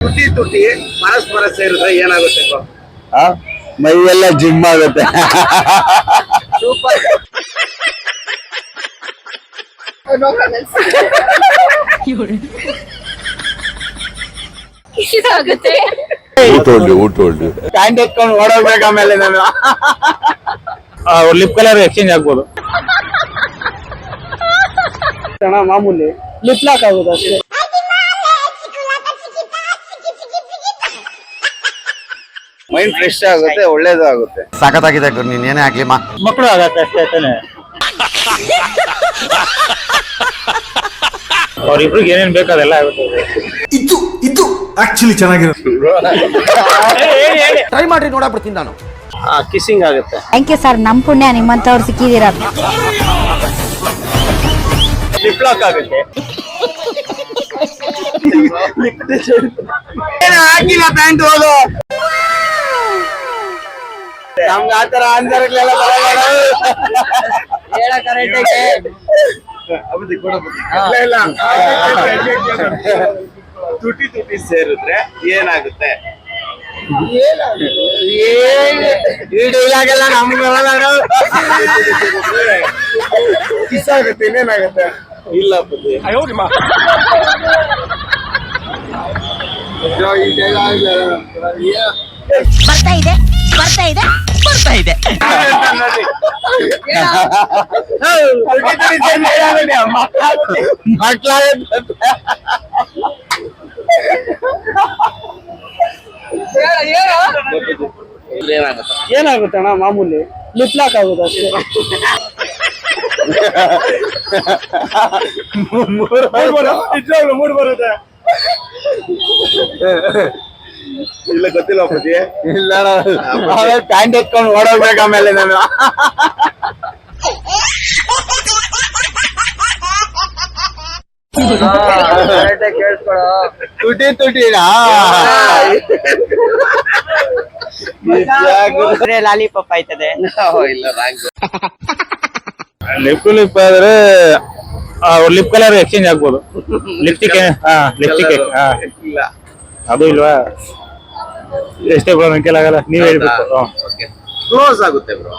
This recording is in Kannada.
ತುಟಿ ತುಟಿ ಪರಸ್ಪರ ಸೇರಿದ್ರೆ ಏನಾಗುತ್ತೆ bro? ಆ? ಮೈಯೆಲ್ಲ ಜಿಮ್ ಆಗುತ್ತೆ. ಸೂಪರ್ ಇದಾಗುತ್ತೆ. ಊಟ ಹೊಡ್ಲಿ ಊಟ ಹೊಡ್ಲಿ ಪ್ಯಾಂಟ್ ಎತ್ಕೊಂಡು ಓಡೋಗ್ಬೇಕು ಆಮೇಲೆ ನಾನು. ಲಿಪ್ ಕಲರ್ ಎಕ್ಸ್ಚೇಂಜ್ ಆಗ್ಬೋದು. ಮಾಮೂಲಿ. ಲಿಪ್ ಲಾಕ್ ಆಗೋದು ಅಷ್ಟೇ. ಮೈಂಡ್ ಫ್ರೆಶ್ ಆಗುತ್ತೆ ಒಳ್ಳೇದು ಆಗುತ್ತೆ. ಸಖತ್ತಾಗಿದೆ ನೀನ್ ಏನೇ ಆಗ್ಲಿ ಮಾ. ಮಕ್ಕಳು ಆಗತ್ತೆ ಅಷ್ಟೇ ತಾನೆ. ಅವ್ರಿಬ್ರಿಗೆ ಏನೇನ್ ಬೇಕು ಅದೆಲ್ಲ ಆಗುತ್ತೆ. ಇದು ಇದು ಆಕ್ಚುಲಿ ಚೆನ್ನಾಗಿರುತ್ತೆ. ಟ್ರೈ ಮಾಡಿ ನೋಡಾಬಿಡ್ತೀನಿ ನಾನು. ಕಿಸ್ಸಿಂಗ್ ಆಗುತ್ತೆ. ಥ್ಯಾಂಕ್ ಯು ಸರ್ ನಮ್ ಪುಣ್ಯ ನಿಮ್ಮಂತವ್ರು ಸಿಕ್ಕಿದೀರ ಲಿಪ್ ಲಾಕ್ ಆಗುತ್ತೆ. ಆಗಿಲ್ಲ ಪ್ಯಾಂಟ್ ಹೋಗು ನಮ್ಗೆ ಆತರ ಆನ್ಸರ್ಗಳೆಲ್ಲ ಬರಲ್ಲ ಹೇಳ ಕರೆಕ್ಟಾಗಿ ಇಲ್ಲ, ಇಲ್ಲ. ತುಟಿ ತುಟಿ ಸೇರಿದ್ರೆ ಏನಾಗುತ್ತೆ? ಕಿಸ್ ಆಗುತ್ತೆ ಇನ್ನೇನಾಗುತ್ತೆ? ಇಲ್ಲ ಬುದ್ಧಿ. ಬರ್ತಾ ಇದೆ ಬರ್ತಾ ಇದೆ. ಬರ್ತಾ ಇದೆ. ಏನಾಗುತ್ತೆ ಏನಾಗುತ್ತೆ ಅಣ್ಣ ಮಾಮೂಲಿ ಲಿಪ್ಲಾಕ್ ಆಗುತ್ತೆ ಅಷ್ಟೇ? ಮೂಡ್ ಬರುತ್ತೆ. ಇಲ್ಲ ಗೊತ್ತಿಲ್ಲ ಅಪ್ಪಾಜಿ ಇಲ್ಲ ಪ್ಯಾಂಟ್ ಎತ್ಕೊಂಡು ಓಡೋಗ್ಬೇಕು ಆಮೇಲೆ ನಾನು. ತುಟಿ ತುಟಿನಾ ಲಾಲಿಪಾಪ್ ಆಯ್ತದೆ. ಲಿಪ್ ಟು ಲಿಪ್ ಆದ್ರೆ ಲಿಪ್ ಕಲರ್ ಎಕ್ಸ್ಚೇಂಜ್ ಆಗ್ಬೋದು. ಲಿಪ್ಸ್ಟಿಕ್ ಹಾ ಲಿಪ್ಸ್ಟಿಕ್ ಹಾ. ಇಲ್ಲ. ಅದು ಇಲ್ವಾ ಎಷ್ಟೇ ಬರೋ ನಂಗೆ ಆಗಲ್ಲ ನೀವ್ ಹೇಳ್ಬೇಕು ಹಾ. ಓಕೆ ಕ್ಲೋಸ್ ಆಗುತ್ತೆ ಬ್ರೋ